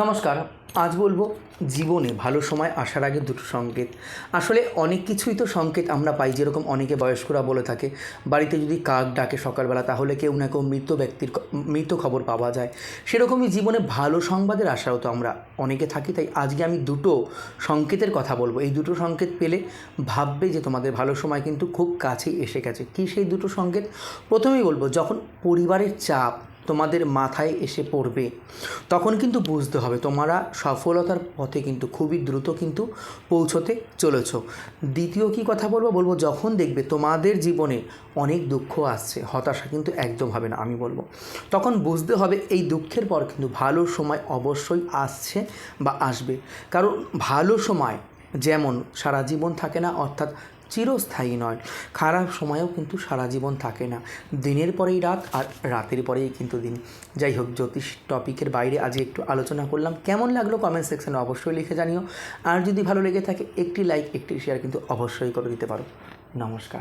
নমস্কার, আজ বলব জীবনে ভালো সময় আসার আগে দুটো সংকেত। আসলে অনেক কিছুই তো সংকেত আমরা পাই, যেরকম অনেকে বয়স্করা বলে থাকে, বাড়িতে যদি কাক ডাকে সকালবেলা, তাহলে কেউ না কেউ মৃত ব্যক্তির মৃত খবর পাওয়া যায়। সেরকমই জীবনে ভালো সংবাদের আশাও তো আমরা অনেকে থাকি, তাই আজকে আমি দুটো সংকেতের কথা বলব। এই দুটো সংকেত পেলে ভাববে যে তোমাদের ভালো সময় কিন্তু খুব কাছেই এসে গেছে। কী সেই দুটো সংকেত? প্রথমেই বলব, যখন পরিবারের চাপ তোমাদের মাথায় এসে পড়বে। তখন কিন্তু বুঝতে হবে, তোমরা সফলতার পথে কিন্তু খুবই দ্রুত কিন্তু পৌঁছতে চলেছ। দ্বিতীয় কি কথা বলব? বলব যখন দেখবে তোমাদের জীবনে অনেক দুঃখ আসছে, হতাশা কিন্তু একদম হবে না, আমি বলব। তখন বুঝতে হবে এই দুঃখের পর কিন্তু ভালো সময় অবশ্যই আসছে বা আসবে। কারণ ভালো সময় যেমন সারা জীবন থাকে না, অর্থাৎ চিরস্থায়ী নয়। খারাপ সময়ও কিন্তু সারা জীবন থাকে না। দিনের পরেই রাত আর রাতের পরেই কিন্তু দিন। যাই হোক, জ্যোতিষ টপিকের বাইরে আজকে একটু আলোচনা করলাম। কেমন লাগল কমেন্ট সেকশানে অবশ্যই লিখে জানিও। আর যদি ভালো লেগে থাকে, একটি লাইক একটি শেয়ার কিন্তু অবশ্যই করে দিতে পারো। নমস্কার।